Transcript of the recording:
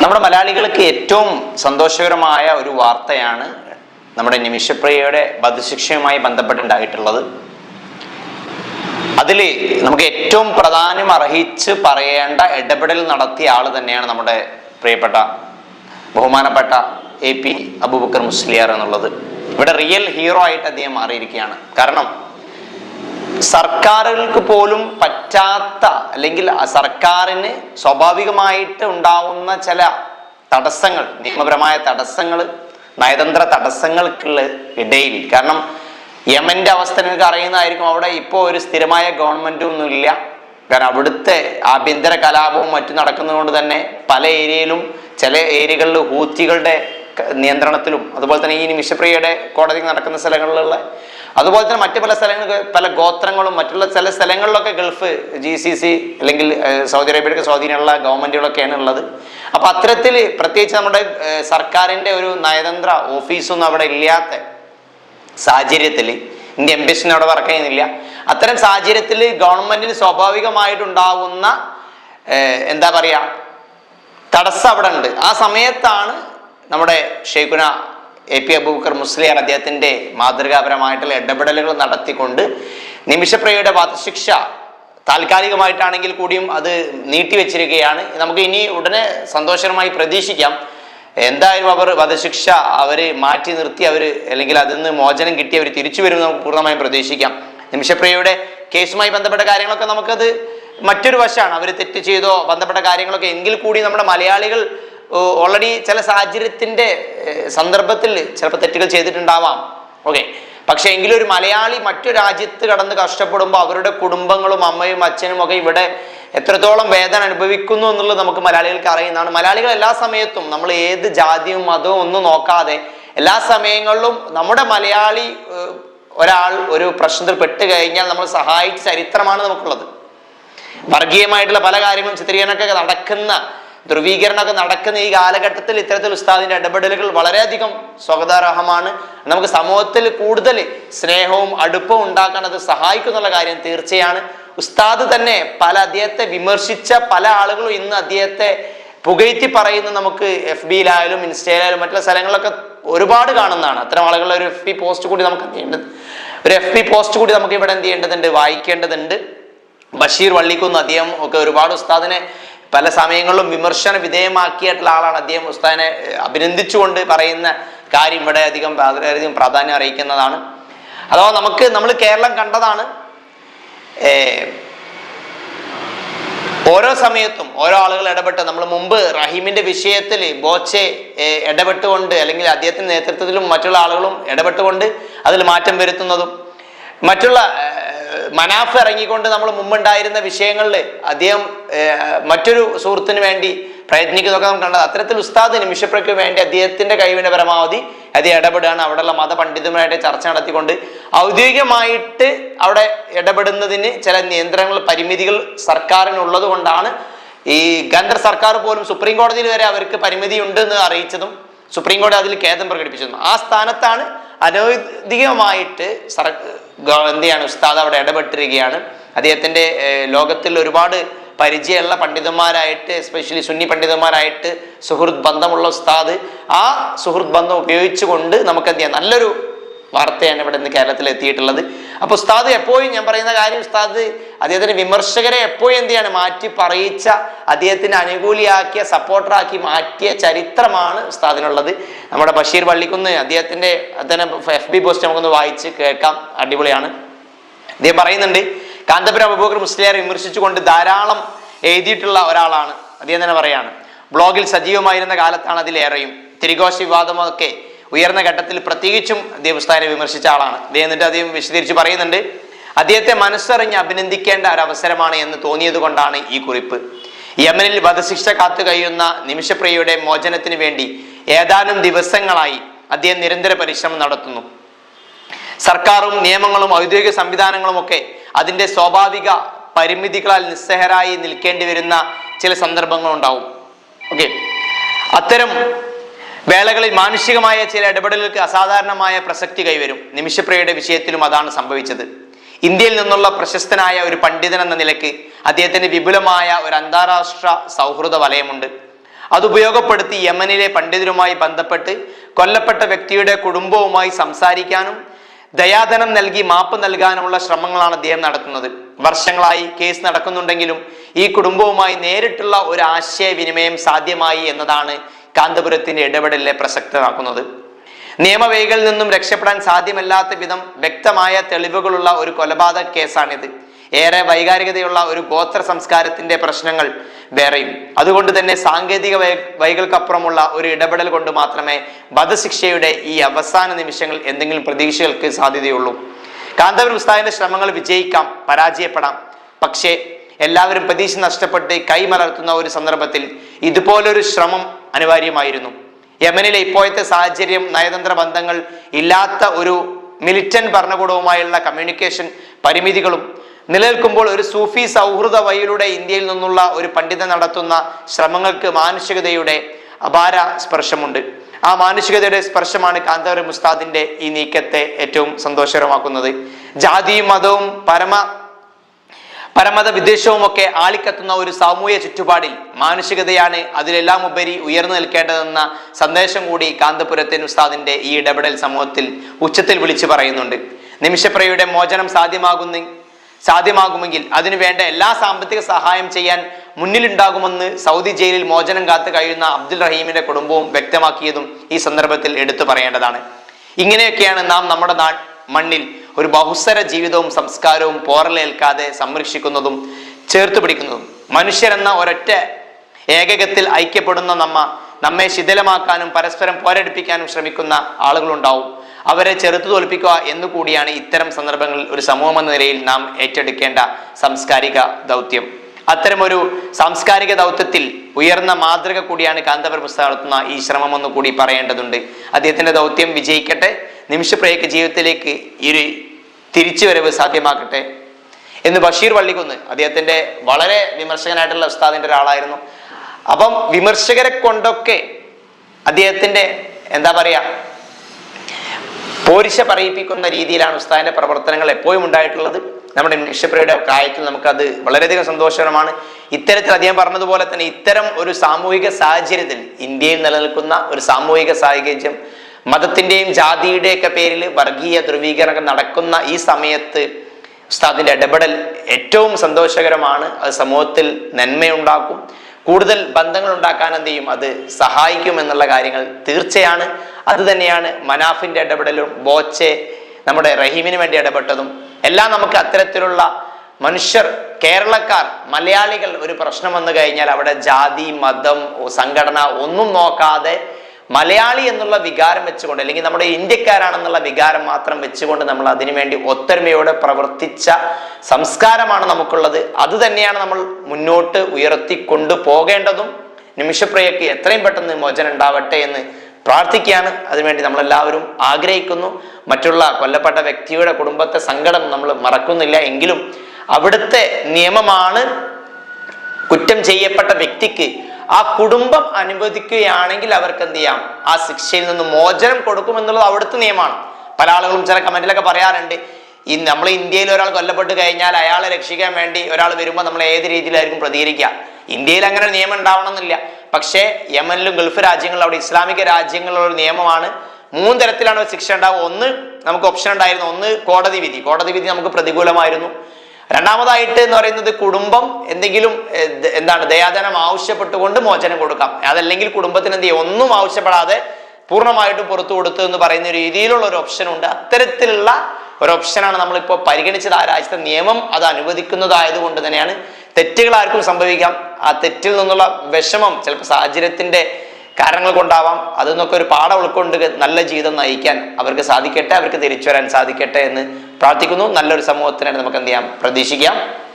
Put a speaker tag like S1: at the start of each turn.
S1: നമ്മുടെ മലയാളികൾക്ക് ഏറ്റവും സന്തോഷകരമായ ഒരു വാർത്തയാണ് നമ്മുടെ നിമിഷപ്രിയയുടെ വധശിക്ഷയുമായി ബന്ധപ്പെട്ടുണ്ടായിട്ടുള്ളത്. അതിൽ നമുക്ക് ഏറ്റവും പ്രധാനം അർഹിച്ച് പറയേണ്ട ഇടപെടൽ നടത്തിയ ആൾ തന്നെയാണ് നമ്മുടെ പ്രിയപ്പെട്ട ബഹുമാനപ്പെട്ട എ പി അബൂബക്കർ മുസ്ലിയാർ എന്നുള്ളത്. ഇവിടെ റിയൽ ഹീറോ ആയിട്ട് അദ്ദേഹം മാറിയിരിക്കുകയാണ്. കാരണം സർക്കാരുകൾക്ക് പോലും പറ്റാത്ത അല്ലെങ്കിൽ സർക്കാരിന് സ്വാഭാവികമായിട്ട് ഉണ്ടാവുന്ന ചില തടസ്സങ്ങൾ നിയമപരമായ തടസ്സങ്ങൾ നയതന്ത്ര തടസ്സങ്ങൾക്കുള്ള ഇടയിൽ. കാരണം യമന്റെ അവസ്ഥ നിങ്ങൾക്ക് അറിയുന്നതായിരിക്കും അവിടെ ഇപ്പോൾ ഒരു സ്ഥിരമായ ഗവൺമെന്റ് ഒന്നുമില്ല. കാരണം അവിടുത്തെ ആഭ്യന്തര കലാപവും മറ്റും നടക്കുന്നതുകൊണ്ട് തന്നെ പല ഏരിയയിലും ചില ഏരിയകളിൽ ഹൂത്തികളുടെ നിയന്ത്രണത്തിലും അതുപോലെ തന്നെ ഈ നിമിഷപ്രിയയുടെ കോടതി നടക്കുന്ന സ്ഥലങ്ങളിലുള്ള അതുപോലെ തന്നെ മറ്റു പല സ്ഥലങ്ങൾക്ക് പല ഗോത്രങ്ങളും മറ്റുള്ള ചില സ്ഥലങ്ങളിലൊക്കെ ഗൾഫ് ജി സി സി അല്ലെങ്കിൽ സൗദി അറേബ്യയുടെ സ്വാധീനമുള്ള ഗവൺമെന്റുകളൊക്കെയാണ് ഉള്ളത്. അപ്പോൾ അത്തരത്തിൽ പ്രത്യേകിച്ച് നമ്മുടെ സർക്കാരിന്റെ ഒരു നയതന്ത്ര ഓഫീസൊന്നും അവിടെ ഇല്ലാത്ത സാഹചര്യത്തിൽ ഇന്ത്യ എംബസിന് അവിടെ വർക്ക് ചെയ്യുന്നില്ല. അത്തരം സാഹചര്യത്തിൽ ഗവൺമെന്റിന് സ്വാഭാവികമായിട്ടുണ്ടാവുന്ന എന്താ പറയുക തടസ്സം അവിടെ ഉണ്ട്. ആ സമയത്താണ് നമ്മുടെ ഷെയ്ഖുന എ പി അബൂബക്കർ മുസ്ലിയാർ അദ്ദേഹത്തിന്റെ മാതൃകാപരമായിട്ടുള്ള ഇടപെടലുകൾ നടത്തിക്കൊണ്ട് നിമിഷപ്രിയയുടെ വധശിക്ഷ താൽക്കാലികമായിട്ടാണെങ്കിൽ കൂടിയും അത് നീട്ടിവെച്ചിരിക്കുകയാണ്. നമുക്ക് ഇനി ഉടനെ സന്തോഷകരമായി പ്രതീക്ഷിക്കാം. എന്തായാലും അവർ വധശിക്ഷ അവർ മാറ്റി നിർത്തി അവർ അല്ലെങ്കിൽ അതിൽ നിന്ന് മോചനം കിട്ടി അവർ തിരിച്ചു വരും നമുക്ക് പൂർണമായും പ്രതീക്ഷിക്കാം. നിമിഷപ്രിയയുടെ കേസുമായി ബന്ധപ്പെട്ട കാര്യങ്ങളൊക്കെ നമുക്കത് മറ്റൊരു വശമാണ്. അവർ തെറ്റ് ചെയ്തോ ബന്ധപ്പെട്ട കാര്യങ്ങളൊക്കെ എങ്കിൽ കൂടി നമ്മുടെ മലയാളികൾ ഓൾറെഡി ചില സാഹചര്യത്തിന്റെ സന്ദർഭത്തിൽ ചിലപ്പോൾ തെറ്റുകൾ ചെയ്തിട്ടുണ്ടാവാം. ഓക്കെ പക്ഷേ എങ്കിലും ഒരു മലയാളി മറ്റു രാജ്യത്ത് കടന്ന് കഷ്ടപ്പെടുമ്പോൾ അവരുടെ കുടുംബങ്ങളും അമ്മയും അച്ഛനും ഒക്കെ ഇവിടെ എത്രത്തോളം വേദന അനുഭവിക്കുന്നു എന്നുള്ളത് നമുക്ക് മലയാളികൾക്ക് അറിയുന്നതാണ്. മലയാളികൾ എല്ലാ സമയത്തും നമ്മൾ ഏത് ജാതിയും മതവും ഒന്നും നോക്കാതെ എല്ലാ സമയങ്ങളിലും നമ്മുടെ മലയാളി ഒരാൾ ഒരു പ്രശ്നത്തിൽ പെട്ട് കഴിഞ്ഞാൽ നമ്മൾ സഹായിച്ച ചരിത്രമാണ് നമുക്കുള്ളത്. വർഗീയമായിട്ടുള്ള പല കാര്യങ്ങളും ചിത്രീകരണമൊക്കെ നടക്കുന്ന ധ്രുവീകരണമൊക്കെ നടക്കുന്ന ഈ കാലഘട്ടത്തിൽ ഇത്തരത്തിൽ ഉസ്താദിന്റെ ഇടപെടലുകൾ വളരെയധികം സ്വാഗതാർഹമാണ്. നമുക്ക് സമൂഹത്തിൽ കൂടുതൽ സ്നേഹവും അടുപ്പവും ഉണ്ടാക്കാൻ അത് സഹായിക്കുന്നുള്ള കാര്യം തീർച്ചയാണ്. ഉസ്താദ് തന്നെ പല അദ്ദേഹത്തെ വിമർശിച്ച പല ആളുകളും ഇന്ന് അദ്ദേഹത്തെ പുകഴ്ത്തി പറയുന്ന നമുക്ക് എഫ് ബിയിലായാലും ഇൻസ്റ്റയിലായാലും മറ്റുള്ള സ്ഥലങ്ങളിലൊക്കെ ഒരുപാട് കാണുന്നതാണ്. അത്തരം ആളുകളുടെ ഒരു എഫ് പി പോസ്റ്റ് കൂടി നമുക്ക് എന്ത് ചെയ്യേണ്ടത്? ഒരു എഫ് പി പോസ്റ്റ് കൂടി നമുക്ക് ഇവിടെ എന്ത് ചെയ്യേണ്ടതുണ്ട്? വായിക്കേണ്ടതുണ്ട്. ബഷീർ വള്ളിക്കുന്ന് അദ്ദേഹം ഒക്കെ ഒരുപാട് ഉസ്താദിനെ പല സമയങ്ങളിലും വിമർശന വിധേയമാക്കിയിട്ടുള്ള ആളാണ് അദ്ദേഹം. ഉസ്താദിനെ അഭിനന്ദിച്ചുകൊണ്ട് പറയുന്ന കാര്യം ഇവിടെ അധികം വളരെയധികം പ്രാധാന്യം അറിയിക്കുന്നതാണ്. അഥവാ നമുക്ക് നമ്മൾ കേരളം കണ്ടതാണ് ഓരോ സമയത്തും ഓരോ ആളുകൾ ഇടപെട്ട് നമ്മൾ മുമ്പ് റഹീമിന്റെ വിഷയത്തിൽ ബോച്ചെ ഇടപെട്ടുകൊണ്ട് അല്ലെങ്കിൽ അദ്ദേഹത്തിന്റെ നേതൃത്വത്തിലും മറ്റുള്ള ആളുകളും ഇടപെട്ടുകൊണ്ട് അതിൽ മാറ്റം വരുത്തുന്നതും മറ്റുള്ള മനാഫ് ഇറങ്ങിക്കൊണ്ട് നമ്മൾ മുമ്പുണ്ടായിരുന്ന വിഷയങ്ങളിൽ അദ്ദേഹം മറ്റൊരു സുഹൃത്തിന് വേണ്ടി പ്രയത്നിക്കുന്നതൊക്കെ നമുക്ക് കണ്ടത്. അത്തരത്തിൽ ഉസ്താദ് നിമിഷപ്രയ്ക്ക് വേണ്ടി അദ്ദേഹത്തിന്റെ കഴിവിന്റെ പരമാവധി അദ്ദേഹം ഇടപെടുകയാണ്. അവിടെയുള്ള മതപണ്ഡിതന്മാരായിട്ട് ചർച്ച നടത്തിക്കൊണ്ട് ഔദ്യോഗികമായിട്ട് അവിടെ ഇടപെടുന്നതിന് ചില നിയന്ത്രണങ്ങൾ പരിമിതികൾ സർക്കാരിനുള്ളത് കൊണ്ടാണ് ഈ കേന്ദ്ര സർക്കാർ പോലും സുപ്രീം കോടതിയിൽ വരെ അവർക്ക് പരിമിതി ഉണ്ടെന്ന് അറിയിച്ചതും സുപ്രീം കോടതി അതിൽ ഖേദം പ്രകടിപ്പിച്ചതും. ആ സ്ഥാനത്താണ് അനൗദ്യോഗികമായിട്ട് സർ എന്തിയാണ് ഉസ്താദ് അവിടെ ഇടപെട്ടിരിക്കുകയാണ്. അദ്ദേഹത്തിന്റെ ലോകത്തിൽ ഒരുപാട് പരിചയമുള്ള പണ്ഡിതന്മാരായിട്ട് എസ്പെഷ്യലി സുന്നി പണ്ഡിതന്മാരായിട്ട് സുഹൃത്ത് ബന്ധമുള്ള ഉസ്താദ്. ആ സുഹൃത്ത് ബന്ധം ഉപയോഗിച്ചുകൊണ്ട് നമുക്ക് എന്ത് ചെയ്യാം? നല്ലൊരു വാർത്തയാണ് ഇവിടെ നിന്ന് കേരളത്തിൽ എത്തിയിട്ടുള്ളത് അപ്പൊ ഉസ്താദ് എപ്പോഴും ഞാൻ പറയുന്ന കാര്യം ഉസ്താദ് അദ്ദേഹത്തിന്റെ വിമർശകരെ എപ്പോഴും എന്ത് ചെയ്യാണ്? മാറ്റി പറയിച്ച അദ്ദേഹത്തിന് അനുകൂലിയാക്കിയ സപ്പോർട്ടറാക്കി മാറ്റിയ ചരിത്രമാണ് ഉസ്താദിനുള്ളത്. നമ്മുടെ ബഷീർ പള്ളിക്കുന്ന് അദ്ദേഹത്തിന്റെ അദ്ദേഹം എഫ് ബി പോസ്റ്റ് നമുക്കൊന്ന് വായിച്ച് കേൾക്കാം. അടിപൊളിയാണ്. അദ്ദേഹം പറയുന്നുണ്ട് കാന്തപുരം അബൂബക്കർ മുസ്ലിയാരെ വിമർശിച്ചുകൊണ്ട് ധാരാളം എഴുതിയിട്ടുള്ള ഒരാളാണ്. അദ്ദേഹം തന്നെ പറയാണ് ബ്ലോഗിൽ സജീവമായിരുന്ന കാലത്താണ് അതിലേറെയും. തിരികോശ വിവാദമൊക്കെ ഉയർന്ന ഘട്ടത്തിൽ പ്രത്യേകിച്ചും ദേവസ്ഥാനെ വിമർശിച്ച ആളാണ്. അദ്ദേഹം എന്നിട്ട് അദ്ദേഹം വിശദീകരിച്ച് പറയുന്നുണ്ട് അദ്ദേഹത്തെ മനസ്സറിഞ്ഞ് അഭിനന്ദിക്കേണ്ട ഒരു അവസരമാണ് എന്ന് തോന്നിയത് കൊണ്ടാണ് ഈ കുറിപ്പ്. യമനിൽ വധശിക്ഷ കാത്തു കഴിയുന്ന നിമിഷപ്രിയയുടെ മോചനത്തിന് വേണ്ടി ഏതാനും ദിവസങ്ങളായി അദ്ദേഹം നിരന്തര പരിശ്രമം നടത്തുന്നു. സർക്കാരും നിയമങ്ങളും ഔദ്യോഗിക സംവിധാനങ്ങളും ഒക്കെ അതിന്റെ സ്വാഭാവിക പരിമിതികളാൽ നിസ്സഹരായി നിൽക്കേണ്ടി വരുന്ന ചില സന്ദർഭങ്ങളുണ്ടാവും. ഓക്കെ അത്തരം വേളകളിൽ മാനുഷികമായ ചില ഇടപെടലുകൾക്ക് അസാധാരണമായ പ്രസക്തി കൈവരും. നിമിഷപ്രിയയുടെ വിഷയത്തിലും അതാണ് സംഭവിച്ചത്. ഇന്ത്യയിൽ നിന്നുള്ള പ്രശസ്തനായ ഒരു പണ്ഡിതൻ എന്ന നിലയ്ക്ക് അദ്ദേഹത്തിന് വിപുലമായ ഒരു അന്താരാഷ്ട്ര സൗഹൃദ വലയമുണ്ട്. അത് ഉപയോഗപ്പെടുത്തി യമനിലെ പണ്ഡിതരുമായി ബന്ധപ്പെട്ട് കൊല്ലപ്പെട്ട വ്യക്തിയുടെ കുടുംബവുമായി സംസാരിക്കാനും ദയാധനം നൽകി മാപ്പ് നൽകാനുമുള്ള ശ്രമങ്ങളാണ് അദ്ദേഹം നടത്തുന്നത്. വർഷങ്ങളായി കേസ് നടക്കുന്നുണ്ടെങ്കിലും ഈ കുടുംബവുമായി നേരിട്ടുള്ള ഒരു ആശയവിനിമയം സാധ്യമായി എന്നതാണ് കാന്തപുരത്തിന്റെ ഇടപെടലിനെ പ്രസക്തമാക്കുന്നത്. നിയമവേഗയിൽ നിന്നും രക്ഷപ്പെടാൻ സാധ്യമല്ലാത്ത വിധം വ്യക്തമായ തെളിവുകളുള്ള ഒരു കൊലപാതക കേസാണിത്. ഏറെ വൈകാരികതയുള്ള ഒരു ഗോത്ര സംസ്കാരത്തിന്റെ പ്രശ്നങ്ങൾ വേറെയും. അതുകൊണ്ട് തന്നെ സാങ്കേതിക വൈകൾക്കപ്പുറമുള്ള ഒരു ഇടപെടൽ കൊണ്ട് മാത്രമേ വധശിക്ഷയുടെ ഈ അവസാന നിമിഷങ്ങൾ എന്തെങ്കിലും പ്രതീക്ഷകൾക്ക് സാധ്യതയുള്ളൂ. കാന്തപുരം ഉസ്താദിന്റെ ശ്രമങ്ങൾ വിജയിക്കാം പരാജയപ്പെടാം. പക്ഷേ എല്ലാവരും പ്രതീക്ഷ നഷ്ടപ്പെട്ട് കൈമലർത്തുന്ന ഒരു സന്ദർഭത്തിൽ ഇതുപോലൊരു ശ്രമം അനിവാര്യമായിരുന്നു. യമനിലെ ഇപ്പോഴത്തെ സാഹചര്യം നയതന്ത്ര ബന്ധങ്ങൾ ഇല്ലാത്ത ഒരു മിലിറ്റൻ ഭരണകൂടവുമായുള്ള കമ്മ്യൂണിക്കേഷൻ പരിമിതികളും നിലനിൽക്കുമ്പോൾ ഒരു സൂഫി സൗഹൃദ വഴിയിലൂടെ ഇന്ത്യയിൽ നിന്നുള്ള ഒരു പണ്ഡിതൻ നടത്തുന്ന ശ്രമങ്ങൾക്ക് മാനുഷികതയുടെ അപാര സ്പർശമുണ്ട്. ആ മാനുഷികതയുടെ സ്പർശമാണ് കാന്തപുരം മുസ്താദിന്റെ ഈ നീക്കത്തെ ഏറ്റവും സന്തോഷകരമാക്കുന്നത്. ജാതിയും മതവും പരമ പരമത വിദ്വേഷവും ഒക്കെ ആളിക്കത്തുന്ന ഒരു സാമൂഹ്യ ചുറ്റുപാടിൽ മാനുഷികതയാണ് അതിലെല്ലാം ഉപരി ഉയർന്നു നിൽക്കേണ്ടതെന്ന സന്ദേശം കൂടി കാന്തപുരത്തെ ഉസ്താദിന്റെ ഈ ഇടപെടൽ സമൂഹത്തിൽ ഉച്ചത്തിൽ വിളിച്ചു പറയുന്നുണ്ട്. നിമിഷപ്രയുടെ മോചനം സാധ്യമാകുന്ന സാധ്യമാകുമെങ്കിൽ അതിനു വേണ്ട എല്ലാ സാമ്പത്തിക സഹായം ചെയ്യാൻ മുന്നിലുണ്ടാകുമെന്ന് സൗദി ജയിലിൽ മോചനം കാത്തു കഴിയുന്ന അബ്ദുൽ റഹീമിന്റെ കുടുംബവും വ്യക്തമാക്കിയതും ഈ സന്ദർഭത്തിൽ എടുത്തു പറയേണ്ടതാണ്. ഇങ്ങനെയൊക്കെയാണ് നാം നമ്മുടെ മണ്ണിൽ ഒരു ബഹുസ്വര ജീവിതവും സംസ്കാരവും പോറലേൽക്കാതെ സംരക്ഷിക്കുന്നതും ചേർത്ത് പിടിക്കുന്നതും. മനുഷ്യരെന്ന ഒരൊറ്റ ഏകകത്തിൽ ഐക്യപ്പെടുന്ന നമ്മ നമ്മെ ശിഥിലമാക്കാനും പരസ്പരം പോരടിപ്പിക്കാനും ശ്രമിക്കുന്ന ആളുകളുണ്ടാവും. അവരെ ചെറുത്തു തോൽപ്പിക്കുക എന്നുകൂടിയാണ് ഇത്തരം സന്ദർഭങ്ങളിൽ ഒരു സമൂഹം എന്ന നിലയിൽ നാം ഏറ്റെടുക്കേണ്ട സാംസ്കാരിക ദൗത്യം. അത്തരമൊരു സാംസ്കാരിക ദൗത്യത്തിൽ ഉയർന്ന മാതൃക കൂടിയാണ് കാന്തപുര പുസ്തകം നടത്തുന്ന ഈ ശ്രമം എന്ന് കൂടി പറയേണ്ടതുണ്ട്. അദ്ദേഹത്തിന്റെ ദൗത്യം വിജയിക്കട്ടെ. നിമിഷപ്രയക്ക് ജീവിതത്തിലേക്ക് ഈ തിരിച്ചുവരവ് സാധ്യമാക്കട്ടെ എന്ന് ബഷീർ വള്ളിക്കുന്ന് അദ്ദേഹത്തിന്റെ വളരെ വിമർശകനായിട്ടുള്ള ഉസ്താദിന്റെ ഒരാളായിരുന്നു. അപ്പം വിമർശകരെ കൊണ്ടൊക്കെ അദ്ദേഹത്തിന്റെ എന്താ പറയാ പോരിശ പറയിപ്പിക്കുന്ന രീതിയിലാണ് ഉസ്താദിന്റെ പ്രവർത്തനങ്ങൾ എപ്പോഴും ഉണ്ടായിട്ടുള്ളത്. നമ്മുടെ നിഷപ്രയുടെ കാര്യത്തിൽ നമുക്കത് വളരെയധികം സന്തോഷകരമാണ്. ഇത്തരത്തിൽ അദ്ദേഹം പറഞ്ഞതുപോലെ തന്നെ ഇത്തരം ഒരു സാമൂഹിക സാഹചര്യത്തിൽ ഇന്ത്യയിൽ നിലനിൽക്കുന്ന ഒരു സാമൂഹിക സാഹചര്യം മതത്തിന്റെയും ജാതിയുടെയൊക്കെ പേരിൽ വർഗീയ ധ്രുവീകരണം നടക്കുന്ന ഈ സമയത്ത് ഉസ്താദിന്റെ ഇടപെടൽ ഏറ്റവും സന്തോഷകരമാണ്. അത് സമൂഹത്തിൽ നന്മയുണ്ടാക്കും. കൂടുതൽ ബന്ധങ്ങൾ ഉണ്ടാക്കാൻ എന്ത് ചെയ്യും? അത് സഹായിക്കും എന്നുള്ള കാര്യങ്ങൾ തീർച്ചയാണ്. അത് തന്നെയാണ് മനാഫിന്റെ ഇടപെടലും ബോച്ചെ നമ്മുടെ റഹീമിന് വേണ്ടി ഇടപെട്ടതും. എല്ലാം നമുക്ക് അത്തരത്തിലുള്ള മനുഷ്യർ കേരളക്കാർ മലയാളികൾ ഒരു പ്രശ്നം വന്നു കഴിഞ്ഞാൽ അവിടെ ജാതി മതം സംഘടന ഒന്നും നോക്കാതെ മലയാളി എന്നുള്ള വികാരം വെച്ചുകൊണ്ട് അല്ലെങ്കിൽ നമ്മുടെ ഇന്ത്യക്കാരാണെന്നുള്ള വികാരം മാത്രം വെച്ചുകൊണ്ട് നമ്മൾ അതിനുവേണ്ടി ഒത്തൊരുമയോടെ പ്രവർത്തിച്ച സംസ്കാരമാണ് നമുക്കുള്ളത്. അത് തന്നെയാണ് നമ്മൾ മുന്നോട്ട് ഉയർത്തി കൊണ്ടുപോകേണ്ടതും നിമിഷപ്രിയക്ക് എത്രയും പെട്ടെന്ന് മോചനം ഉണ്ടാവട്ടെ എന്ന് പ്രാർത്ഥിക്കുകയാണ്. അതിനുവേണ്ടി നമ്മളെല്ലാവരും ആഗ്രഹിക്കുന്നു. മറ്റുള്ള കൊല്ലപ്പെട്ട വ്യക്തിയുടെ കുടുംബത്തെ സങ്കടം നമ്മൾ മറക്കുന്നില്ല. എങ്കിലും അവിടുത്തെ നിയമമാണ് കുറ്റം ചെയ്യപ്പെട്ട വ്യക്തിക്ക് ആ കുടുംബം അനുവദിക്കുകയാണെങ്കിൽ അവർക്ക് എന്ത് ചെയ്യാം? ആ ശിക്ഷയിൽ നിന്ന് മോചനം കൊടുക്കുമെന്നുള്ളത് അവിടുത്തെ നിയമമാണ്. പല ആളുകളും ചില കമന്റിലൊക്കെ പറയാറുണ്ട്. ഈ നമ്മൾ ഇന്ത്യയിൽ ഒരാൾ കൊല്ലപ്പെട്ട് കഴിഞ്ഞാൽ അയാളെ രക്ഷിക്കാൻ വേണ്ടി ഒരാൾ വരുമ്പോൾ നമ്മൾ ഏത് രീതിയിലായിരിക്കും പ്രതികരിക്കുക? ഇന്ത്യയിൽ അങ്ങനെ നിയമം ഉണ്ടാവണമെന്നില്ല. പക്ഷേ യമനിലും ഗൾഫ് രാജ്യങ്ങളിലും അവിടെ ഇസ്ലാമിക രാജ്യങ്ങളിലുള്ള നിയമമാണ്. മൂന്ന് തരത്തിലാണ് ശിക്ഷ ഉണ്ടാവുക. ഒന്ന് നമുക്ക് ഓപ്ഷൻ ഉണ്ടായിരുന്നു. ഒന്ന് കോടതി വിധി. കോടതി വിധി നമുക്ക് പ്രതികൂലമായിരുന്നു. രണ്ടാമതായിട്ട് എന്ന് പറയുന്നത് കുടുംബം എന്തെങ്കിലും എന്താണ് ദയാധനം ആവശ്യപ്പെട്ടുകൊണ്ട് മോചനം കൊടുക്കാം. അതല്ലെങ്കിൽ കുടുംബത്തിന് എന്ത് ചെയ്യും? ഒന്നും ആവശ്യപ്പെടാതെ പൂർണമായിട്ടും പുറത്തു കൊടുത്തു എന്ന് പറയുന്ന രീതിയിലുള്ള ഒരു ഓപ്ഷൻ ഉണ്ട്. അത്തരത്തിലുള്ള ഒരു ഓപ്ഷനാണ് നമ്മളിപ്പോൾ പരിഗണിച്ചത്. ആ രാജ്യത്തെ നിയമം അത് അനുവദിക്കുന്നതായതുകൊണ്ട് തന്നെയാണ് തെറ്റുകൾ ആർക്കും സംഭവിക്കാം. ആ തെറ്റിൽ നിന്നുള്ള വിഷമം ചിലപ്പോൾ സാഹചര്യത്തിന്റെ കാരണങ്ങൾ കൊണ്ടാവാം. അതിൽ നിന്നൊക്കെ ഒരു പാഠം ഉൾക്കൊണ്ട് നല്ല ജീവിതം നയിക്കാൻ അവർക്ക് സാധിക്കട്ടെ അവർക്ക് തിരിച്ചു വരാൻ സാധിക്കട്ടെ എന്ന് പ്രാർത്ഥിക്കുന്നു. നല്ലൊരു സമൂഹത്തിനായിട്ട് നമുക്ക് എന്ത് ചെയ്യാം? പ്രതീക്ഷിക്കാം.